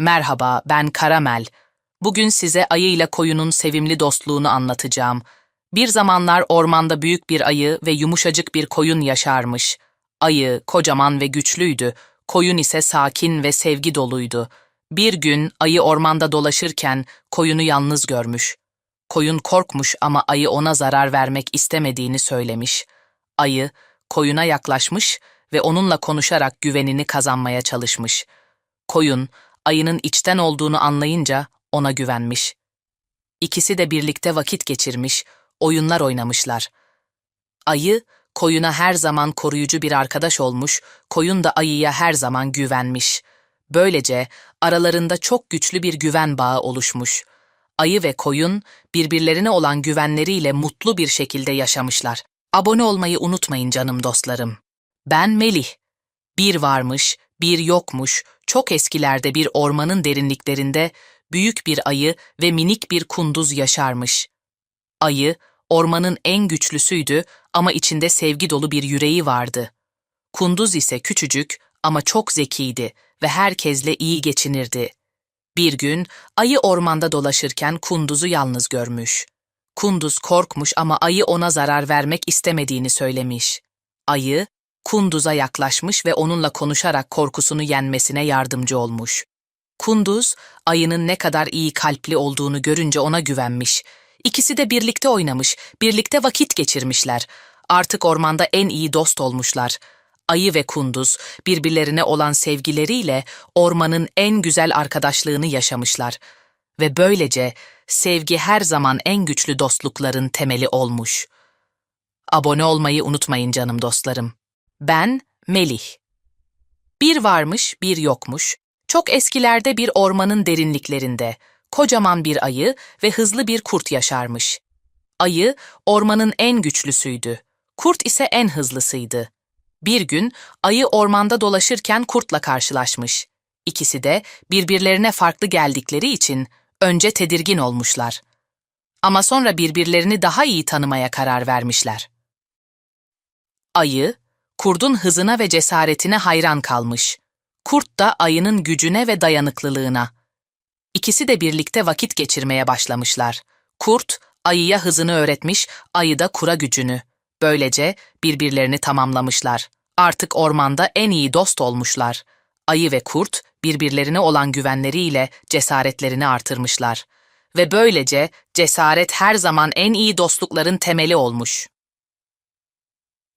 Merhaba, ben Karamel. Bugün size ayı ile koyunun sevimli dostluğunu anlatacağım. Bir zamanlar ormanda büyük bir ayı ve yumuşacık bir koyun yaşarmış. Ayı kocaman ve güçlüydü, koyun ise sakin ve sevgi doluydu. Bir gün ayı ormanda dolaşırken koyunu yalnız görmüş. Koyun korkmuş ama ayı ona zarar vermek istemediğini söylemiş. Ayı koyuna yaklaşmış ve onunla konuşarak güvenini kazanmaya çalışmış. Koyun, ayının içten olduğunu anlayınca ona güvenmiş. İkisi de birlikte vakit geçirmiş, oyunlar oynamışlar. Ayı, koyuna her zaman koruyucu bir arkadaş olmuş, koyun da ayıya her zaman güvenmiş. Böylece aralarında çok güçlü bir güven bağı oluşmuş. Ayı ve koyun birbirlerine olan güvenleriyle mutlu bir şekilde yaşamışlar. Abone olmayı unutmayın canım dostlarım. Ben Melih. Bir varmış, bir yokmuş, çok eskilerde bir ormanın derinliklerinde büyük bir ayı ve minik bir kunduz yaşarmış. Ayı, ormanın en güçlüsüydü ama içinde sevgi dolu bir yüreği vardı. Kunduz ise küçücük ama çok zekiydi ve herkesle iyi geçinirdi. Bir gün ayı ormanda dolaşırken kunduzu yalnız görmüş. Kunduz korkmuş ama ayı ona zarar vermek istemediğini söylemiş. Ayı, Kunduz'a yaklaşmış ve onunla konuşarak korkusunu yenmesine yardımcı olmuş. Kunduz, ayının ne kadar iyi kalpli olduğunu görünce ona güvenmiş. İkisi de birlikte oynamış, birlikte vakit geçirmişler. Artık ormanda en iyi dost olmuşlar. Ayı ve kunduz birbirlerine olan sevgileriyle ormanın en güzel arkadaşlığını yaşamışlar. Ve böylece sevgi her zaman en güçlü dostlukların temeli olmuş. Abone olmayı unutmayın canım dostlarım. Ben Melih. Bir varmış, bir yokmuş. Çok eskilerde bir ormanın derinliklerinde kocaman bir ayı ve hızlı bir kurt yaşarmış. Ayı ormanın en güçlüsüydü. Kurt ise en hızlısıydı. Bir gün ayı ormanda dolaşırken kurtla karşılaşmış. İkisi de birbirlerine farklı geldikleri için önce tedirgin olmuşlar. Ama sonra birbirlerini daha iyi tanımaya karar vermişler. Ayı, kurdun hızına ve cesaretine hayran kalmış. Kurt da ayının gücüne ve dayanıklılığına. İkisi de birlikte vakit geçirmeye başlamışlar. Kurt, ayıya hızını öğretmiş, ayı da kura gücünü. Böylece birbirlerini tamamlamışlar. Artık ormanda en iyi dost olmuşlar. Ayı ve kurt birbirlerine olan güvenleriyle cesaretlerini artırmışlar. Ve böylece cesaret her zaman en iyi dostlukların temeli olmuş.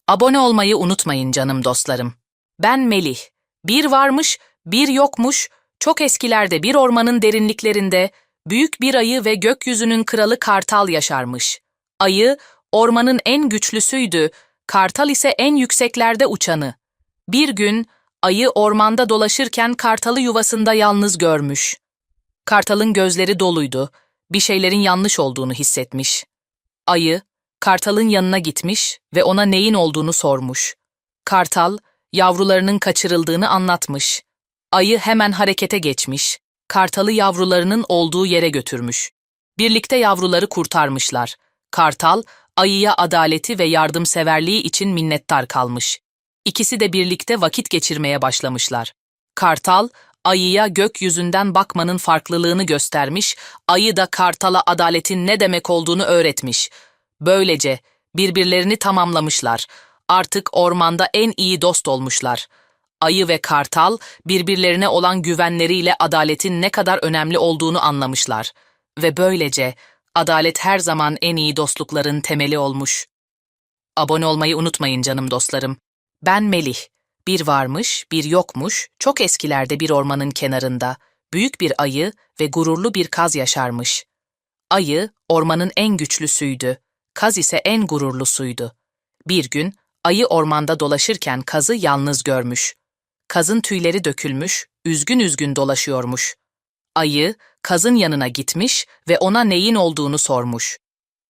Abone olmayı unutmayın canım dostlarım. Ben Melih. Bir varmış, bir yokmuş, çok eskilerde bir ormanın derinliklerinde büyük bir ayı ve gökyüzünün kralı Kartal yaşarmış. Ayı, ormanın en güçlüsüydü, Kartal ise en yükseklerde uçanı. Bir gün ayı ormanda dolaşırken Kartal'ı yuvasında yalnız görmüş. Kartal'ın gözleri doluydu, bir şeylerin yanlış olduğunu hissetmiş. Ayı, Kartal'ın yanına gitmiş ve ona neyin olduğunu sormuş. Kartal, yavrularının kaçırıldığını anlatmış. Ayı hemen harekete geçmiş, kartalı yavrularının olduğu yere götürmüş. Birlikte yavruları kurtarmışlar. Kartal, ayıya adaleti ve yardımseverliği için minnettar kalmış. İkisi de birlikte vakit geçirmeye başlamışlar. Kartal, ayıya gökyüzünden bakmanın farklılığını göstermiş, ayı da kartala adaletin ne demek olduğunu öğretmiş. Böylece birbirlerini tamamlamışlar. Artık ormanda en iyi dost olmuşlar. Ayı ve kartal birbirlerine olan güvenleriyle adaletin ne kadar önemli olduğunu anlamışlar. Ve böylece adalet her zaman en iyi dostlukların temeli olmuş. Abone olmayı unutmayın canım dostlarım. Ben Melih. Bir varmış, bir yokmuş, çok eskilerde bir ormanın kenarında büyük bir ayı ve gururlu bir kaz yaşarmış. Ayı ormanın en güçlüsüydü, kaz ise en gururlusuydu. Bir gün ayı ormanda dolaşırken kazı yalnız görmüş. Kazın tüyleri dökülmüş, üzgün üzgün dolaşıyormuş. Ayı, kazın yanına gitmiş ve ona neyin olduğunu sormuş.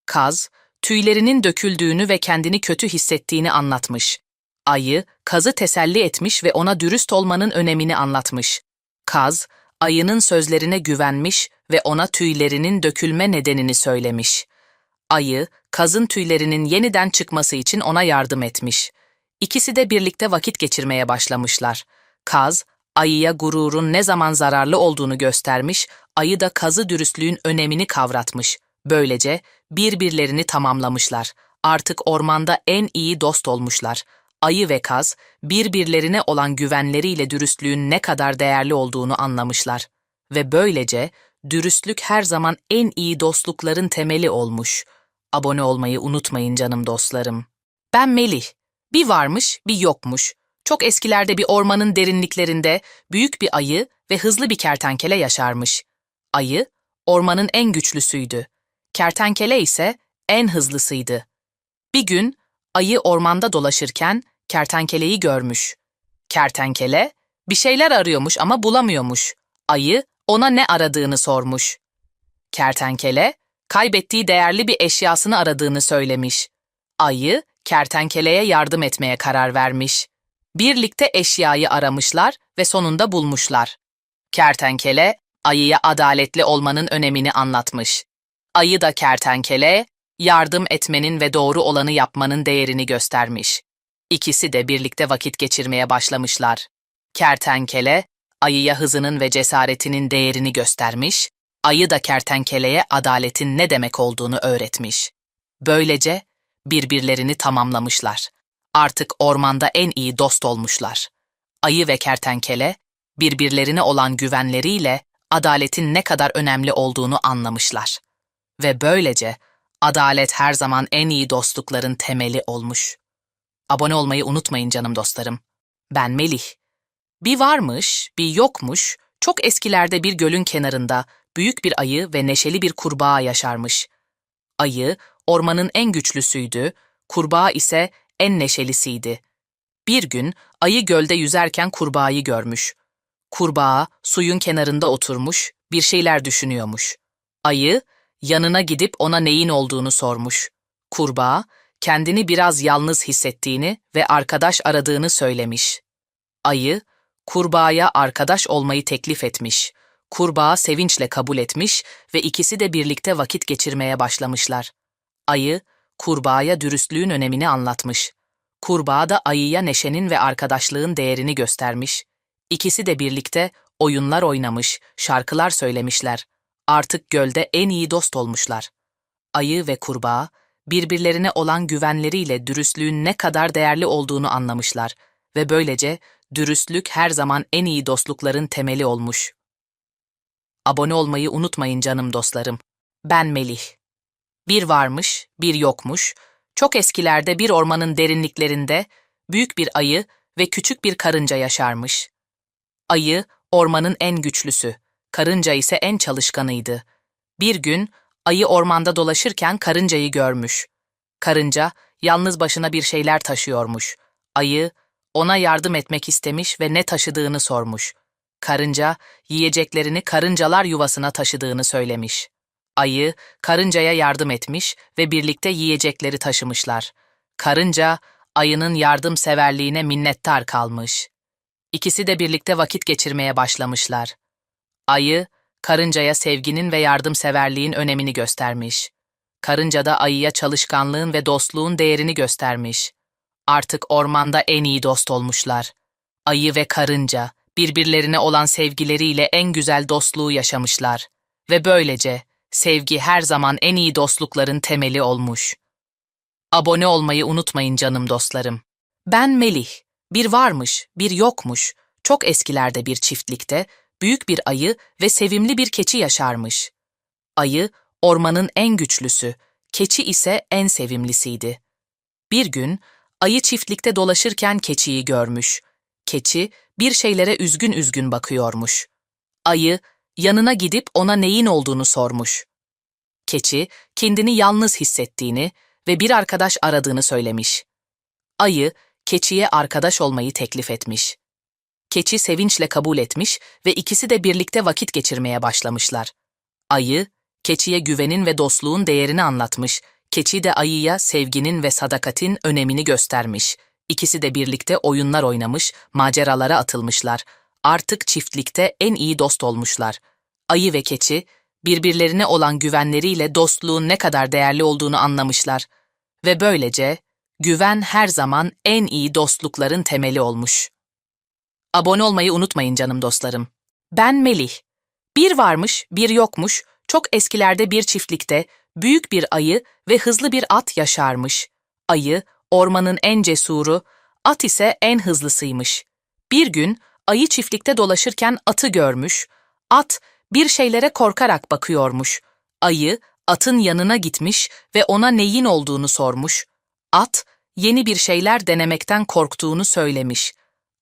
Kaz, tüylerinin döküldüğünü ve kendini kötü hissettiğini anlatmış. Ayı, kazı teselli etmiş ve ona dürüst olmanın önemini anlatmış. Kaz, ayının sözlerine güvenmiş ve ona tüylerinin dökülme nedenini söylemiş. Ayı, kazın tüylerinin yeniden çıkması için ona yardım etmiş. İkisi de birlikte vakit geçirmeye başlamışlar. Kaz, Ayıya gururun ne zaman zararlı olduğunu göstermiş, ayı da kazı dürüstlüğün önemini kavratmış. Böylece birbirlerini tamamlamışlar. Artık ormanda en iyi dost olmuşlar. Ayı ve kaz birbirlerine olan güvenleriyle dürüstlüğün ne kadar değerli olduğunu anlamışlar. Ve böylece dürüstlük her zaman en iyi dostlukların temeli olmuş. Abone olmayı unutmayın canım dostlarım. Ben Melih. Bir varmış, bir yokmuş. Çok eskilerde bir ormanın derinliklerinde büyük bir ayı ve hızlı bir kertenkele yaşarmış. Ayı, ormanın en güçlüsüydü. Kertenkele ise en hızlısıydı. Bir gün ayı ormanda dolaşırken kertenkeleyi görmüş. Kertenkele bir şeyler arıyormuş ama bulamıyormuş. Ayı ona ne aradığını sormuş. Kertenkele kaybettiği değerli bir eşyasını aradığını söylemiş. Ayı kertenkeleye yardım etmeye karar vermiş. Birlikte eşyayı aramışlar ve sonunda bulmuşlar. Kertenkele ayıya adaletli olmanın önemini anlatmış. Ayı da kertenkele yardım etmenin ve doğru olanı yapmanın değerini göstermiş. İkisi de birlikte vakit geçirmeye başlamışlar. Kertenkele, ayıya hızının ve cesaretinin değerini göstermiş, ayı da kertenkeleye adaletin ne demek olduğunu öğretmiş. Böylece birbirlerini tamamlamışlar. Artık ormanda en iyi dost olmuşlar. Ayı ve kertenkele, birbirlerine olan güvenleriyle adaletin ne kadar önemli olduğunu anlamışlar. Ve böylece adalet her zaman en iyi dostlukların temeli olmuş. Abone olmayı unutmayın canım dostlarım. Ben Melih. Bir varmış, bir yokmuş, çok eskilerde bir gölün kenarında büyük bir ayı ve neşeli bir kurbağa yaşarmış. Ayı, ormanın en güçlüsüydü, kurbağa ise en neşelisiydi. Bir gün ayı gölde yüzerken kurbağayı görmüş. Kurbağa suyun kenarında oturmuş, bir şeyler düşünüyormuş. Ayı yanına gidip ona neyin olduğunu sormuş. Kurbağa kendini biraz yalnız hissettiğini ve arkadaş aradığını söylemiş. Ayı kurbağaya arkadaş olmayı teklif etmiş. Kurbağa sevinçle kabul etmiş ve ikisi de birlikte vakit geçirmeye başlamışlar. Ayı kurbağaya dürüstlüğün önemini anlatmış. Kurbağa da ayıya neşenin ve arkadaşlığın değerini göstermiş. İkisi de birlikte oyunlar oynamış, şarkılar söylemişler. Artık gölde en iyi dost olmuşlar. Ayı ve kurbağa birbirlerine olan güvenleriyle dürüstlüğün ne kadar değerli olduğunu anlamışlar ve böylece dürüstlük her zaman en iyi dostlukların temeli olmuş. Abone olmayı unutmayın canım dostlarım. Ben Melih. Bir varmış, bir yokmuş. Çok eskilerde bir ormanın derinliklerinde büyük bir ayı ve küçük bir karınca yaşarmış. Ayı ormanın en güçlüsü, karınca ise en çalışkanıydı. Bir gün ayı ormanda dolaşırken karıncayı görmüş. Karınca yalnız başına bir şeyler taşıyormuş. Ayı ona yardım etmek istemiş ve ne taşıdığını sormuş. Karınca yiyeceklerini karıncalar yuvasına taşıdığını söylemiş. Ayı karıncaya yardım etmiş ve birlikte yiyecekleri taşımışlar. Karınca ayının yardımseverliğine minnettar kalmış. İkisi de birlikte vakit geçirmeye başlamışlar. Ayı karıncaya sevginin ve yardımseverliğin önemini göstermiş. Karınca da ayıya çalışkanlığın ve dostluğun değerini göstermiş. Artık ormanda en iyi dost olmuşlar. Ayı ve karınca birbirlerine olan sevgileriyle en güzel dostluğu yaşamışlar ve böylece sevgi her zaman en iyi dostlukların temeli olmuş. Abone olmayı unutmayın canım dostlarım. Ben Melih. Bir varmış, bir yokmuş. Çok eskilerde bir çiftlikte büyük bir ayı ve sevimli bir keçi yaşarmış. Ayı ormanın en güçlüsü, keçi ise en sevimlisiydi. Bir gün ayı çiftlikte dolaşırken keçiyi görmüş. Keçi bir şeylere üzgün üzgün bakıyormuş. Ayı yanına gidip ona neyin olduğunu sormuş. Keçi kendini yalnız hissettiğini ve bir arkadaş aradığını söylemiş. Ayı keçiye arkadaş olmayı teklif etmiş. Keçi sevinçle kabul etmiş ve ikisi de birlikte vakit geçirmeye başlamışlar. Ayı, keçiye güvenin ve dostluğun değerini anlatmış, keçi de ayıya sevginin ve sadakatin önemini göstermiş. İkisi de birlikte oyunlar oynamış, maceralara atılmışlar. Artık çiftlikte en iyi dost olmuşlar. Ayı ve keçi, birbirlerine olan güvenleriyle dostluğun ne kadar değerli olduğunu anlamışlar. Ve böylece güven her zaman en iyi dostlukların temeli olmuş. Abone olmayı unutmayın canım dostlarım. Ben Melih. Bir varmış, bir yokmuş, çok eskilerde bir çiftlikte büyük bir ayı ve hızlı bir at yaşarmış. Ayı, ormanın en cesuru, at ise en hızlısıymış. Bir gün ayı çiftlikte dolaşırken atı görmüş. At bir şeylere korkarak bakıyormuş. Ayı atın yanına gitmiş ve ona neyin olduğunu sormuş. At yeni bir şeyler denemekten korktuğunu söylemiş.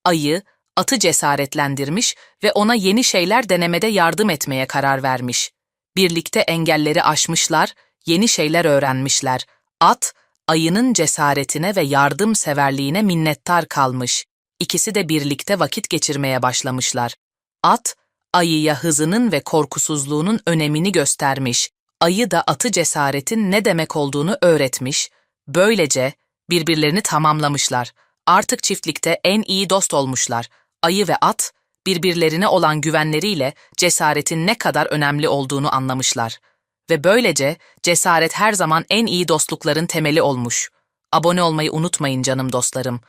Ayı atı cesaretlendirmiş ve ona yeni şeyler denemede yardım etmeye karar vermiş. Birlikte engelleri aşmışlar, yeni şeyler öğrenmişler. At, ayının cesaretine ve yardımseverliğine minnettar kalmış. İkisi de birlikte vakit geçirmeye başlamışlar. At, ayıya hızının ve korkusuzluğunun önemini göstermiş. Ayı da atı cesaretin ne demek olduğunu öğretmiş. Böylece birbirlerini tamamlamışlar. Artık çiftlikte en iyi dost olmuşlar. Ayı ve at, birbirlerine olan güvenleriyle cesaretin ne kadar önemli olduğunu anlamışlar. Ve böylece cesaret her zaman en iyi dostlukların temeli olmuş. Abone olmayı unutmayın canım dostlarım.